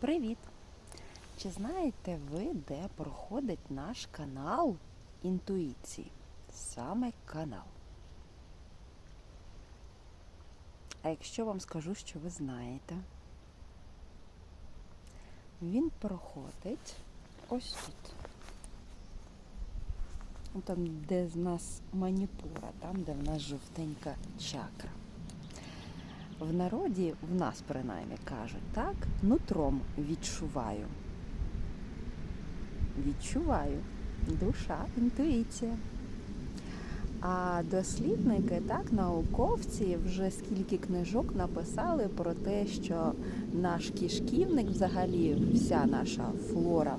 Привіт! Чи знаєте ви, де проходить наш канал інтуїції? Саме канал. А якщо вам скажу, що ви знаєте, він проходить ось тут. Там, де в нас маніпура, там, де в нас жовтенька чакра. В народі, в нас принаймні кажуть, так, нутром відчуваю. Відчуваю. Душа, інтуїція. А дослідники, так, науковці вже скільки книжок написали про те, що наш кишківник, взагалі, вся наша флора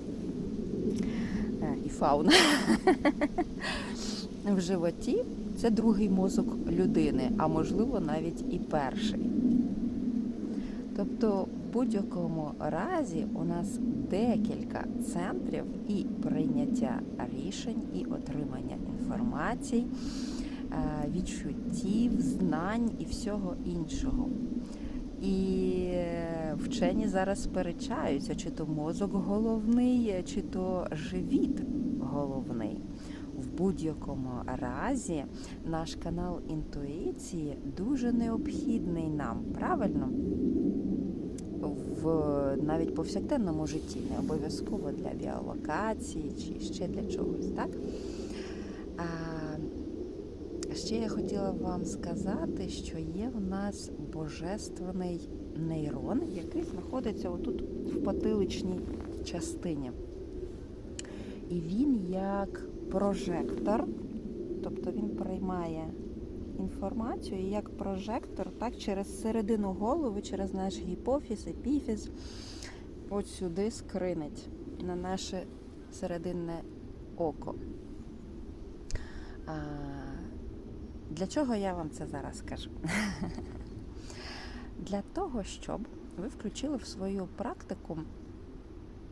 е, і фауна в животі це другий мозок людини, а можливо навіть і перший. Тобто, в будь-якому разі у нас декілька центрів і прийняття рішень, і отримання інформацій, е, відчуттів, знань і всього іншого. І е, вчені зараз сперечаються, чи то мозок головний, чи то живіт головний. Будь-якому разі наш канал інтуїції дуже необхідний нам, правильно? В навіть повсякденному житті, не обов'язково для біолокації чи ще для чогось, так? А, ще я хотіла вам сказати, що є в нас божественний нейрон, який знаходиться отут в потиличній частині. І він як прожектор, тобто він приймає інформацію і як прожектор, так, через середину голови, через наш гіпофіз, епіфіз, от сюди скринить на наше серединне око. А, для чого я вам це зараз скажу? Для того, щоб ви включили в свою практику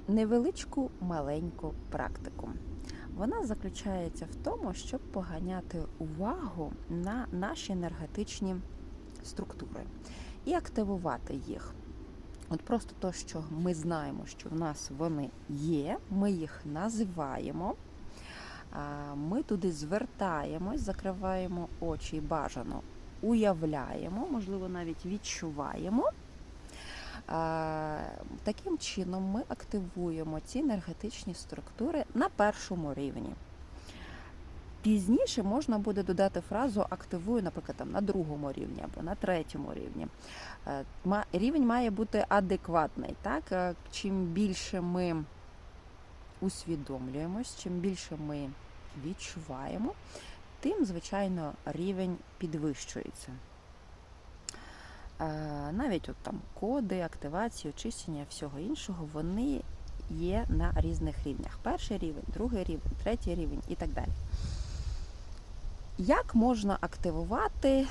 невеличку маленьку практику. Вона заключається в тому, щоб поганяти увагу на наші енергетичні структури і активувати їх. От просто то, що ми знаємо, що в нас вони є, ми їх називаємо, ми туди звертаємось, закриваємо очі бажано уявляємо, можливо, навіть відчуваємо. Таким чином ми активуємо ці енергетичні структури на першому рівні. Пізніше можна буде додати фразу активую, наприклад, там, на другому рівні або на третьому рівні. Рівень має бути адекватний. Так? Чим більше ми усвідомлюємось, чим більше ми відчуваємо, тим, звичайно, рівень підвищується. Навіть от там коди, активації, очищення, всього іншого, вони є на різних рівнях. Перший рівень, другий рівень, третій рівень і так далі. Як можна активувати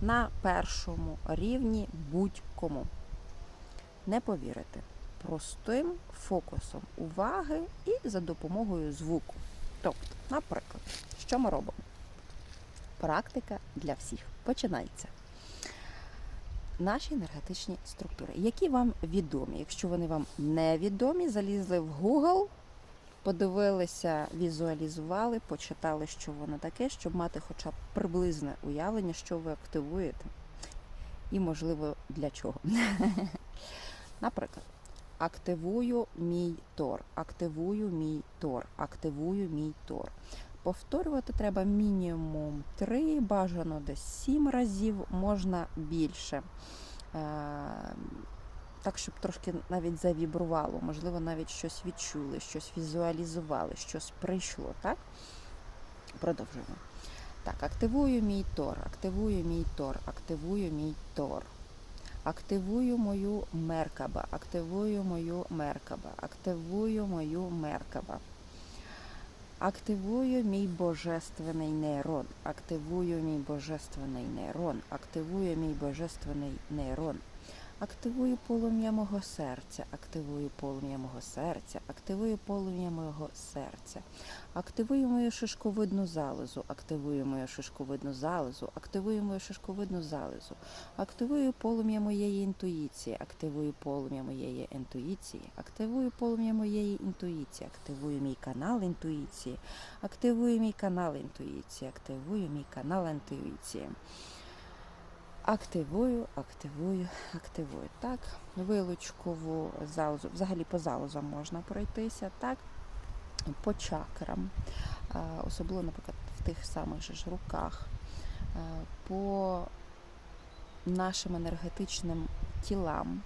на першому рівні будь-кому? Не повірите. Простим фокусом уваги і за допомогою звуку. Тобто, наприклад, що ми робимо? Практика для всіх. Починається наші енергетичні структури, які вам відомі. Якщо вони вам не відомі, залізли в Google, подивилися, візуалізували, почитали, що воно таке, щоб мати хоча б приблизне уявлення, що ви активуєте, і, можливо, для чого. Наприклад, активую мій тор, активую мій тор, активую мій тор. Повторювати треба мінімум 3, бажано десь 7 разів, можна більше. Так, щоб трошки навіть завібрувало, можливо, навіть щось відчули, щось візуалізували, щось прийшло. так? Продовжуємо. Так, активую мій тор, активую мій тор, активую мій тор. Активую мою меркаба, активую мою меркаба, активую мою меркаба. Активую мій божественний нейрон, активую мій божественний нейрон, активую мій божественний нейрон, Активую полум'я мого серця, активую полум'я мого серця, активую полум'я мого серця, активую мою шишковидну залозу, активую мою шишковидну залозу, активую мою шишковидну залозу, активую полум'я моєї інтуїції, активую полум'я моєї інтуїції, активую полум'я моєї інтуїції, активую мій канал інтуїції, активую мій канал інтуїції, активую мій канал інтуїції. Активую, активую, активую. Так, вилучкову залозу, взагалі по залозам можна пройтися, так, по чакрам, особливо, наприклад, в тих самих же ж руках, по нашим енергетичним тілам.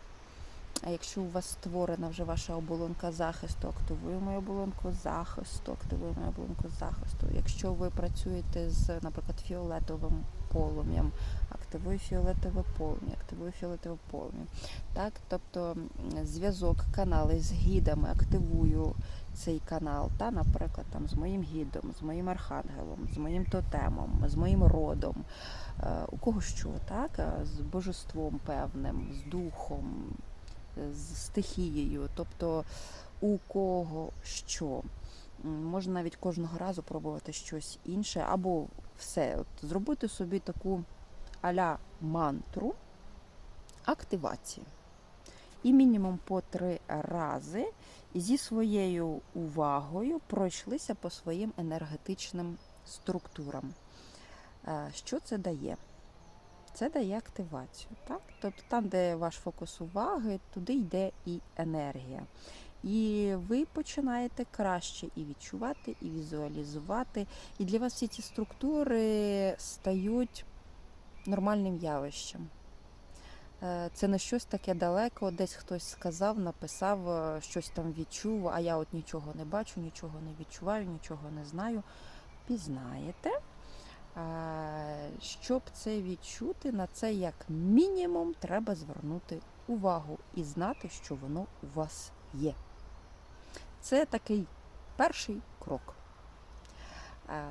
А якщо у вас створена вже ваша оболонка захисту, активуємо оболонку захисту, активуємо оболонку захисту. Якщо ви працюєте з, наприклад, фіолетовим полум'ям, активую фіолетове полум'я, активую фіолетове полум'я. Так, тобто зв'язок канали з гідами, активую цей канал, та, наприклад, там, з моїм гідом, з моїм архангелом, з моїм тотемом, з моїм родом. Е, У кого що, так? Е, З божеством певним, з духом, е, з стихією, тобто у кого що. Можна навіть кожного разу пробувати щось інше, або все, от, зробити собі таку аля мантру активації. І мінімум по три рази зі своєю увагою пройшлися по своїм енергетичним структурам. Е, Що це дає? Це дає активацію. Так? Тобто там, де ваш фокус уваги, туди йде і енергія. І ви починаєте краще і відчувати, і візуалізувати. І для вас всі ці структури стають нормальним явищем. Е, Це не щось таке далеко, десь хтось сказав, написав, е, щось там відчув, а я от нічого не бачу, нічого не відчуваю, нічого не знаю. Пізнаєте. Е, Щоб це відчути, на це як мінімум треба звернути увагу і знати, що воно у вас є. Це такий перший крок. Е,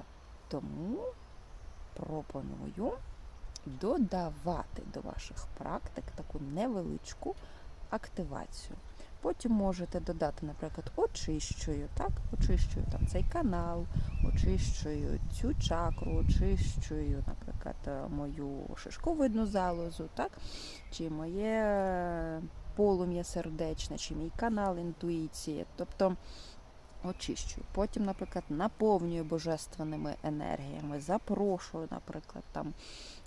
Тому пропоную додавати до ваших практик таку невеличку активацію. Потім можете додати, наприклад, очищую, так? очищую там цей канал, очищую цю чакру, очищую, наприклад, е, мою шишковидну залозу, так? чи моє полум'я сердечне, чи мій канал інтуїції. Тобто очищую. Потім, наприклад, наповнюю божественними енергіями, запрошую, наприклад, там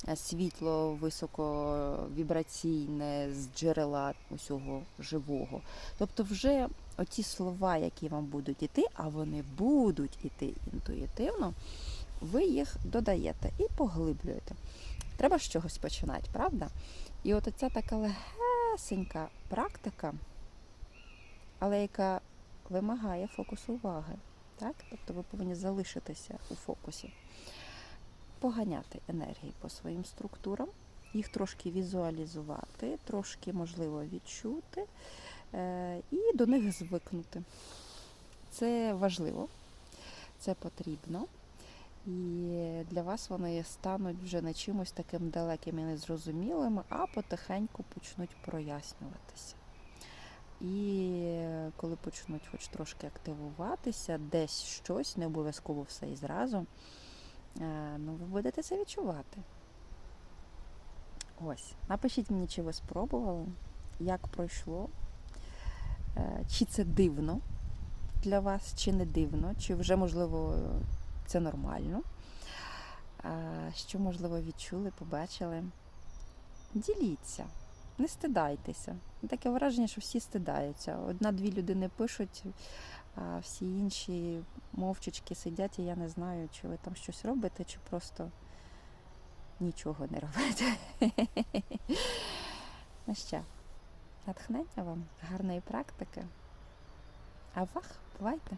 е, світло високовібраційне з джерела усього живого. Тобто, вже оті слова, які вам будуть іти, а вони будуть іти інтуїтивно, ви їх додаєте і поглиблюєте. Треба з чогось починати, правда? І от ця така легесенька практика, але яка вимагає фокусу уваги. Так? Тобто ви повинні залишитися у фокусі, поганяти енергії по своїм структурам, їх трошки візуалізувати, трошки, можливо, відчути е, і до них звикнути. Це важливо, це потрібно. І для вас вони стануть вже не чимось таким далеким і незрозумілим, а потихеньку почнуть прояснюватися. І коли почнуть хоч трошки активуватися, десь щось, не обов'язково все і зразу, е, ну, ви будете це відчувати. Ось, напишіть мені, чи ви спробували, як пройшло, е, чи це дивно для вас, чи не дивно, чи вже, можливо, це нормально. Е, Що, можливо, відчули, побачили. Діліться. Не стидайтеся. Таке враження, що всі стидаються. Одна-дві людини пишуть, а всі інші мовчечки сидять, і я не знаю, чи ви там щось робите, чи просто нічого не робите. Ну що, натхнення вам, гарної практики. А вах, бувайте!